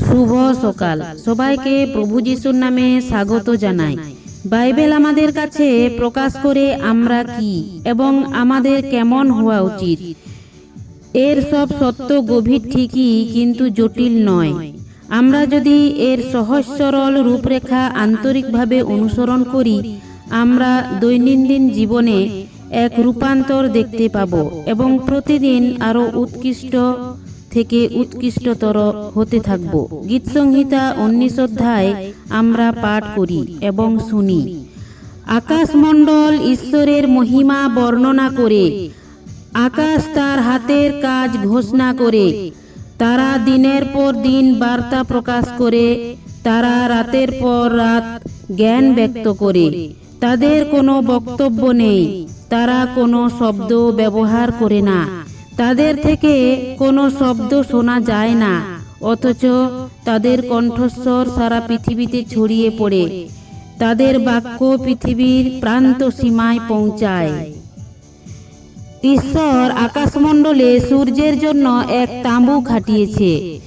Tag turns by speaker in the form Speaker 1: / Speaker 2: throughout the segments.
Speaker 1: শুভ সকাল। সবাইকে প্রভু যিশুর নামে স্বাগত জানাই। বাইবেল আমাদের কাছে প্রকাশ করে আমরা কি এবং আমাদের কেমন হওয়া উচিত? এর সব সত্য গভীর ঠিকই কিন্তু জটিল নয়। আমরা যদি এর সহজ সরল রূপরেখা আন্তরিকভাবে অনুসরণ করি, আমরা দৈনন্দিন জীবনে এক রূপান্তর দেখতে পাব এবং প্রতিদিন আরও উৎকৃষ্ট থেকে উৎকৃষ্টতর হতে থাকব। গীত সংহিতা উনিশ অধ্যায় আমরা পাঠ করি এবং শুনি। আকাশমণ্ডল ঈশ্বরের মহিমা বর্ণনা করে, আকাশ তার হাতের কাজ ঘোষণা করে, তারা দিনের পর দিন বার্তা প্রকাশ করে, তারা রাতের পর রাত জ্ঞান ব্যক্ত করে। তাদের কোনো বক্তব্য নেই, তারা কোনো শব্দ ব্যবহার করে না। তাদের থেকে কোনো শব্দ শোনা যায় না, অথচ তাদের কণ্ঠস্বর সারা পৃথিবীতে ছড়িয়ে পড়ে। তাদের বাক্য পৃথিবীর প্রান্ত সীমায় পৌঁছায়। ঈশ্বর আকাশমণ্ডলে সূর্যের জন্য এক তাঁবু খাটিয়েছে।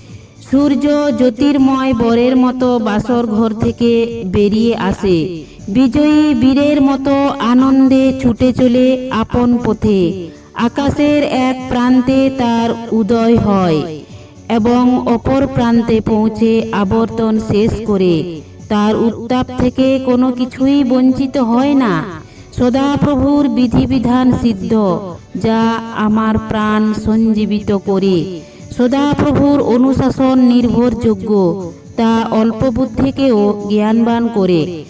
Speaker 1: সূর্য জ্যোতির্ময় বরের মতো বাসর ঘর থেকে বেরিয়ে আসে। বিজয়ী বীরের মতো আনন্দে ছুটে চলে আপন পথে। আকাশের এক প্রান্তে তার উদয় হয় এবং অপর প্রান্তে পৌঁছে আবর্তন শেষ করে তার উত্তাপ থেকে কোনো কিছুই বঞ্চিত হয় না। সদাপ্রভুর বিধিবিধান সিদ্ধ, যা আমার প্রাণ সঞ্জীবিত করে। সদাপ্রভুর অনুশাসন নির্ভরযোগ্য, তা অল্প বুদ্ধিকেও জ্ঞানবান করে।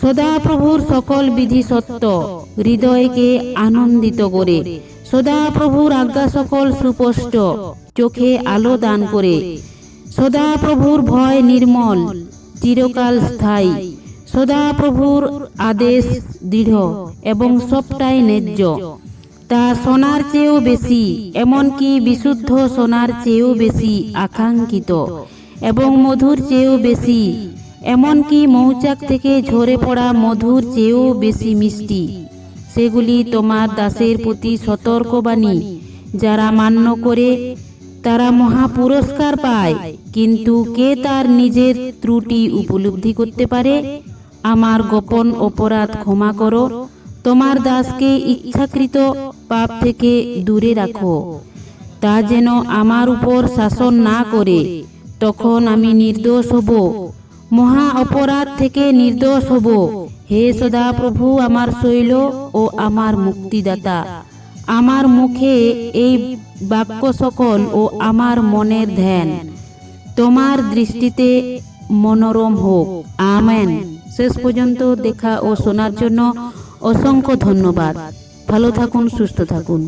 Speaker 1: সদাপ্রভুর সকল বিধি সত্য হৃদয়কে আনন্দিত করে। সদাপ্রভুর আজ্ঞা সকল সুস্পষ্ট। চোখে আলো দান করে। সদাপ্রভুর ভয় নির্মল, চিরকাল স্থায়ী। সদাপ্রভুর আদেশ দৃঢ় এবং সবটাই ন্যায্য। তা সোনার চেয়েও বেশি, এমনকি বিশুদ্ধ সোনার চেয়েও বেশি আকাঙ্ক্ষিত এবং মধুর চেয়েও বেশি, এমনকি মৌচাক থেকে ঝরে পড়া মধুর চেয়েও বেশি মিষ্টি। সেগুলি তোমার দাসের প্রতি সতর্কবাণী। যারা মান্য করে, তারা মহা পুরস্কার পায়। কিন্তু কে তার নিজের ত্রুটি উপলব্ধি করতে পারে? আমার গোপন অপরাধ ক্ষমা করো। তোমার দাসকে ইচ্ছাকৃত পাপ থেকে দূরে রাখো। তা যেন আমার উপর শাসন না করে, তখন আমি নির্দোষ হব। মহা অপরাধ থেকে নির্দোষ হব। হে সদা প্রভু আমার শৈল ও আমার মুক্তিদাতা। আমার মুখে এই বাক্য সকল ও আমার মনের ধ্যান। তোমার দৃষ্টিতে মনোরম হোক। আমেন। শেষ পর্যন্ত দেখা ও শোনার জন্য অসংখ্য ধন্যবাদ। ভালো থাকুন, সুস্থ থাকুন।